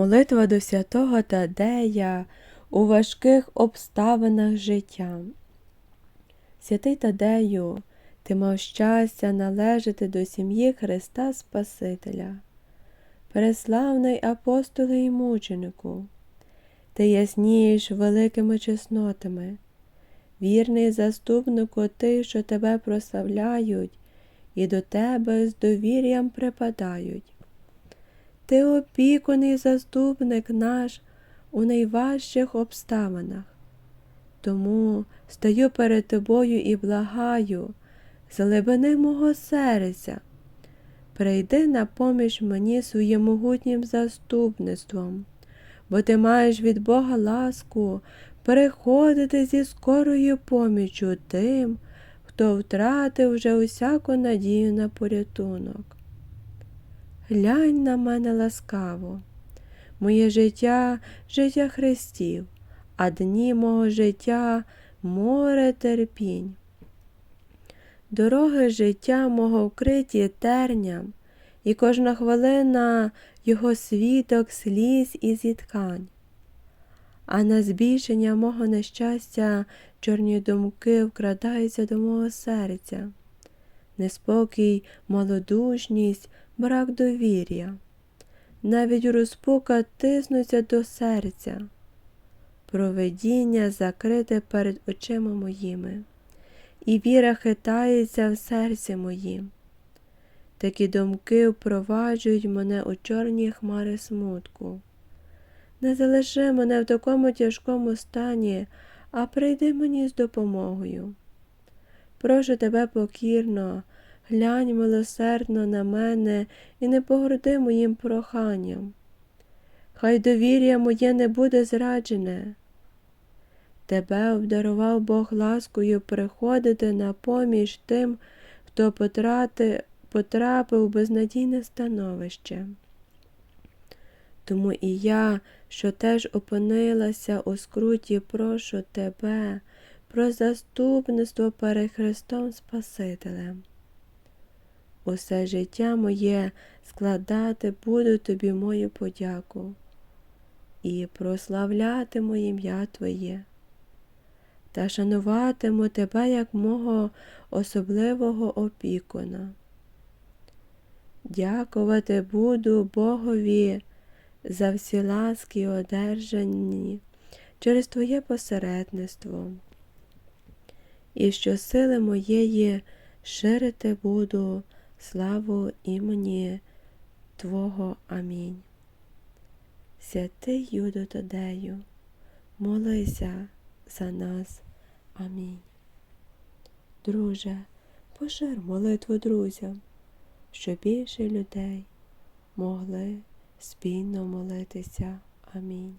Молитва до святого Тадея у важких обставинах життя. Святий Тадею, ти мав щастя належати до сім'ї Христа Спасителя, переславний апостоле і мученику, ти яснієш великими чеснотами, вірний заступнику тих, що тебе прославляють, і до тебе з довір'ям припадають. Ти опікун і заступник наш у найважчих обставинах. Тому стою перед тобою і благаю, з глибини мого серця. Прийди на поміч мені своїм могутнім заступництвом, бо ти маєш від Бога ласку переходити зі скорою поміччю тим, хто втратив вже усяку надію на порятунок. Глянь на мене ласкаво, моє життя життя Христів, а дні мого життя море терпінь. Дороги життя мого вкриті терням, і кожна хвилина його світок сліз і зіткань. А на збільшення мого нещастя чорні думки вкрадаються до мого серця, неспокій, малодушність, брак довір'я. Навіть розпука тиснуться до серця, провидіння закрите перед очима моїми, і віра хитається в серці моїм. Такі думки впроваджують мене у чорні хмари смутку. Не залиши мене в такому тяжкому стані, а прийди мені з допомогою. Прошу тебе покірно, глянь милосердно на мене і не погорди моїм проханням. Хай довір'я моє не буде зраджене. Тебе обдарував Бог ласкою приходити на поміч тим, хто потрати, потрапив у безнадійне становище. Тому і я, що теж опинилася у скруті, прошу тебе про заступництво перед Христом Спасителем. Усе життя моє складати буду тобі мою подяку і прославлятиму ім'я Твоє, та шануватиму тебе як мого особливого опікуна. Дякувати буду Богові за всі ласки одержані через Твоє посередництво, і що сили моєї ширити буду славу імені Твого Амінь. Святий Юдо Тадею, молися за нас. Амінь. Друже, пошир молитву друзям, щоб більше людей могли спільно молитися. Амінь.